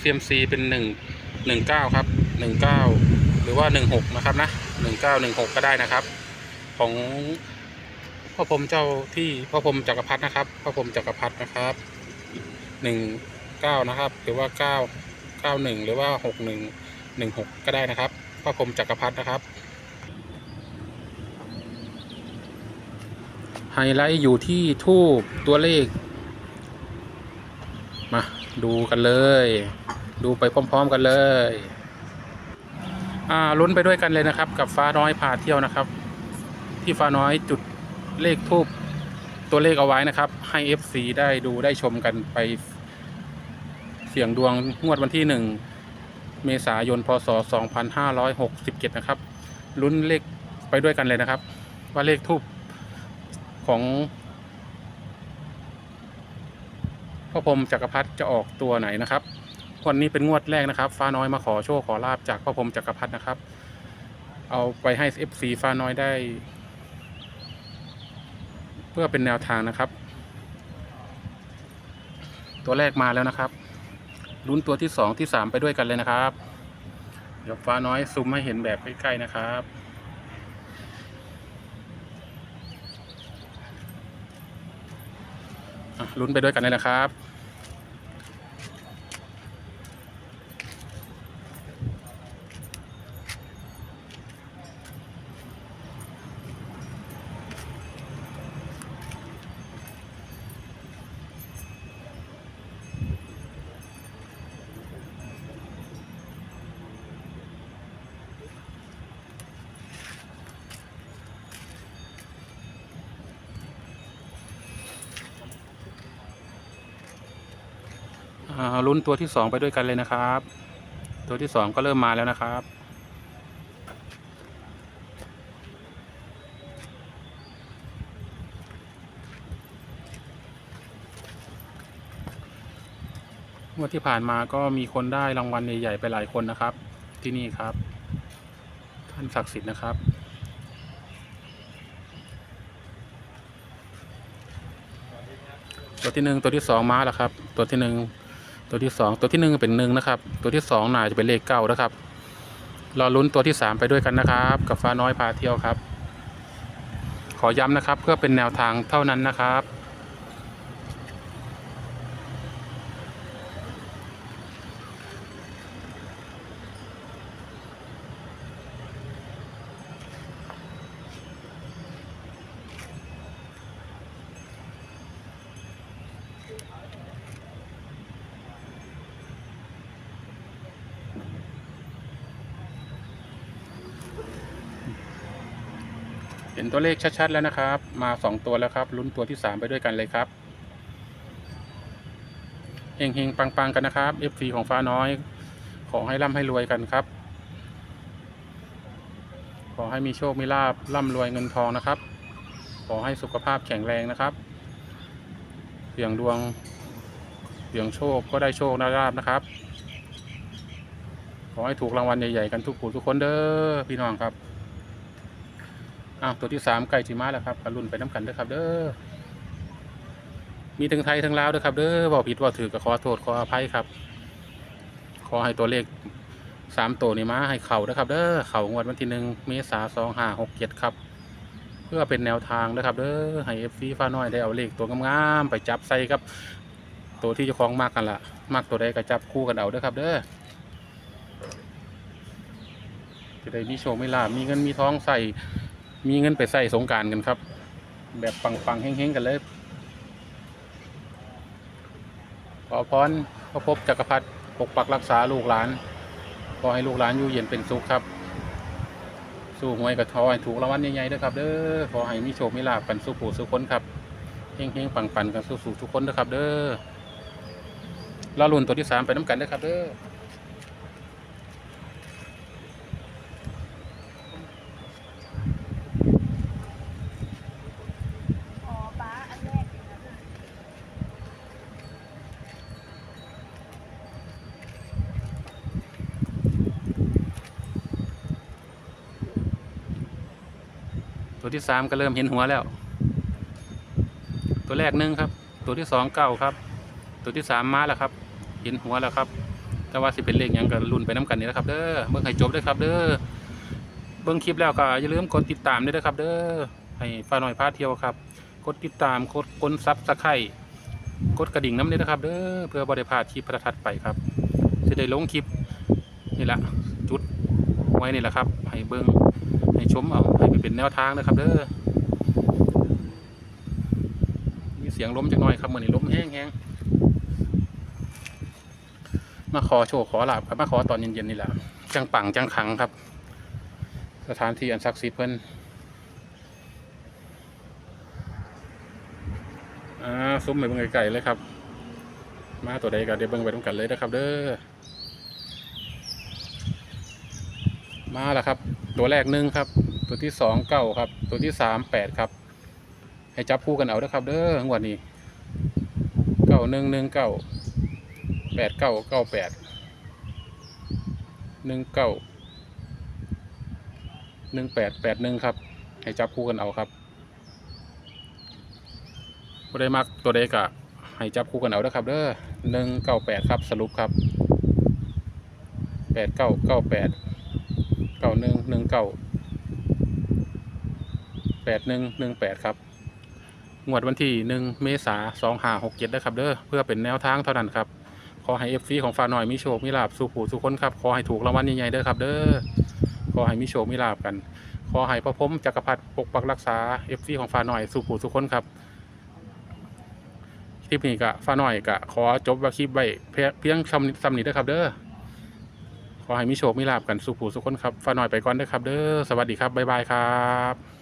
เลข CMC เป็นหนึ่งหนึ่งเก้าครับหนึ่งเก้าหรือว่าหนึ่งหกนะครับนะหนึ่งเก้าหนึ่งหกก็ได้นะครับ ของพ่อพรหมเจ้าที่พ่อพรหมจักรพรรดินะครับพ่อพรหมจักรพรรดินะครับหนึ่งเก้านะครับ หรือว่าเก้าเก้าหนึ่งหรือว่าหกหนึ่งหนึ่งหกก็ได้นะครับพ่อพรหมจักรพรรดินะครับไฮไลท์อยู่ที่ทูบตัวเลข มาดูกันเลย ดูไปพร้อม ๆ กันเลย อ่าลุ้นไปด้วยกันเลยนะครับ กับฟ้าน้อยพาเที่ยวนะครับ ที่ฟ้าน้อยจุดเลขทูบตัวเลขเอาไว้นะครับ ให้ FC ได้ดูได้ชมกันไป เสี่ยงดวงงวดวันที่หนึ่งเมษายนพศ 2567 นะครับลุ้นเลขไปด้วยกันเลยนะครับ ว่าเลขทูบของพ่อพรหมจักรพรรดิจะออกตัวไหนนะครับ วันนี้เป็นงวดแรกนะครับ ฟ้าน้อยมาขอโชคขอลาบจากพ่อพรหมจักรพรรดินะครับ เอาไปให้ FC ฟ้าน้อยได้ เพื่อเป็นแนวทางนะครับ ตัวแรกมาแล้วนะครับลุ้นตัวที่สองที่สามไปด้วยกันเลยนะครับ เดี๋ยวฟ้าน้อยซูมให้เห็นแบบใกล้ๆนะครับลุ้นไปด้วยกันเลยนะครับ ลุ้นตัวที่สองไปด้วยกันเลยนะครับ ตัวที่สองก็เริ่มมาแล้วนะครับงวดที่ผ่านมาก็มีคนได้รางวัลใหญ่ๆไปหลายคนนะครับ ที่นี่ครับ ท่านศักดิ์สิทธิ์นะครับตัวที่หนึ่งตัวที่สองมาแล้วครับ ตัวที่หนึ่ง ตัวที่สองตัวที่หนึ่งเป็นหนึ่งนะครับ ตัวที่สองน่าจะเป็นเลขเก้านะครับ รอลุ้นตัวที่สามไปด้วยกันนะครับ กับฟ้าน้อยพาเที่ยวครับ ขอย้ำนะครับเพื่อเป็นแนวทางเท่านั้นนะครับ เห็นตัวเลขชัดๆแล้วนะครับ มาสองตัวแล้วครับลุ้นตัวที่สามไปด้วยกันเลยครับเฮงๆปังๆกันนะครับ FC ของฟ้าน้อย ขอให้ร่ำให้รวยกันครับ ขอให้มีโชคมีลาบร่ำรวยเงินทองนะครับ ขอให้สุขภาพแข็งแรงนะครับเสี่ยงดวงเสี่ยงโชคก็ได้โชคได้ลาบนะครับ ขอให้ถูกรางวัลใหญ่ๆกันทุกผู้ทุกคนเด้อพี่น้องครับ อ้าวตัวที่สามไก่จีมาแล้วครับกรุนไปน้ำกันเด้อครับเด้อมีทั้งไทยทั้งลาวเด้อครับเด้อบอกผิดว่าถือก็ขอโทษขออภัยครับ ขอให้ตัวเลขสามตัวนี้มาให้เข่าเด้อครับ เด้อเข่างวดวันที่หนึ่งเมษาสองห้าหกเจ็ดครับ เพื่อเป็นแนวทางนะครับเด้อให้เอฟซีฟ้าน้อยได้เอาเลขตัวงามๆไปจับใส่ครับ ตัวที่เจ้าของมากกันละมากตัวใดก็จับคู่กันเอาเด้อครับ เด้อจะได้มีโชคมีลาบมีเงินมีท้องใส่ มีเงินไปใส่สงการกันครับ แบบปังๆเฮงๆกันเลย ขอพรพระพบจักรพรรดิปกปักรักษาลูกหลาน ขอให้ลูกหลานอยู่เย็นเป็นสุขครับ สู้หวยกับทอให้ถูกรางวัลใหญ่ๆด้วยครับเด้อขอให้มีโชคมีลาภกันสู้ผู้สู้คนครับเฮงๆปังๆกันสู้ๆทุกคนนะครับ เด้อรอลุ่นตัวที่สามไปน้ำกันด้อครับเด้อป้าอันแรกเลยนะ ตัวที่สามก็เริ่มเห็นหัวแล้ว ตัวแรกหนึ่งครับ ตัวที่สองเก้าครับ ตัวที่สามมาแล้วครับ เห็นหัวแล้วครับ แต่ว่าสิเป็นเลขหยังก็ลุ้นไปน้กันนี่แหละครับ เด้อเบิ่งให้จบด้อครับ เด้อเบิ่งคลิปแล้วก็อย่าลืมกดติดตามด้วยนะครับ เด้อให้ฟ้าหน่อยพาเที่ยวครับ กดติดตามกดกดซับสไครต์กดกระดิ่งน้ำด้วยนะครับ เด้อเพื่อบ่ได้พาดคลิปประทัดไปครับจะได้ลงคลิปนี่แหละจุดไว้นี่แหละครับ ให้เบิ่ง ให้ชมเอาให้ไปเป็นแนวทางนะครับเด้อมีเสียงล้มจักหน่อยครับเหมือนี้ลมแห้งๆมาขอโชคขอลาบครับมาขอตอนเย็นๆนี่แหละจังปังจังขังครับ สถานที่อันศักดิ์สิทธิ์เพิ่นอ่าซุ้มไปเบิ่งไกลๆเลยครับ มาตัวใดก็เดี๋ยวเบิ่งไปต้องกันเลยนะครับ เด้อ มาแล้วครับ ตัวแรกหนึ่งครับ ตัวที่สองเก้าครับ ตัวที่สามแปดครับ ให้จับคู่กันเอาเด้อครับ เด้องวดนี้เก้าหนึ่งหนึ่งเก้าแปดเก้าเก้าแปดหนึ่งเก้าหนึ่งแปดแปดหนึ่งครับ ให้จับคู่กันเอาครับบ่ได้มักตัวใดก็ให้จับคู่กันเอาเด้อครับ เด้อหนึ่งเก้าแปดครับสรุปครับแปดเก้าเก้าแปด เก้าหนึ่งหนึ่งเก้าแปดหนึ่งหนึ่งแปดครับงวดวันที่หนึ่งเมษาสองห้าหกเจ็ดนะครับเด้อเพื่อเป็นแนวทางเท่านั้นครับ ขอให้เอฟซีของฟ้าหน่อยมีโชคมีลาบสู่ผู้สู่คนครับ ขอให้ถูกรางวัลใหญ่ๆเด้อครับ เด้อขอให้มีโชคมีลาบกัน ขอให้พระพรมจักรพรรดิปกปักรักษาเอฟซีของฟ้าหน่อยสู่ผู้สู่คนครับคลิปนี้ก็ฟ้าหน่อยก็ขอจบว่าคลิปไว้เพียงเพียงชำซ้ำนี้เด้ครับเด้อ ขอให้มีโชคมีลาบกันสุขผู้สุขคนครับฟ้าหน่อยไปก่อนเด้อครับ เด้อสวัสดีครับบ๊ายบายครับ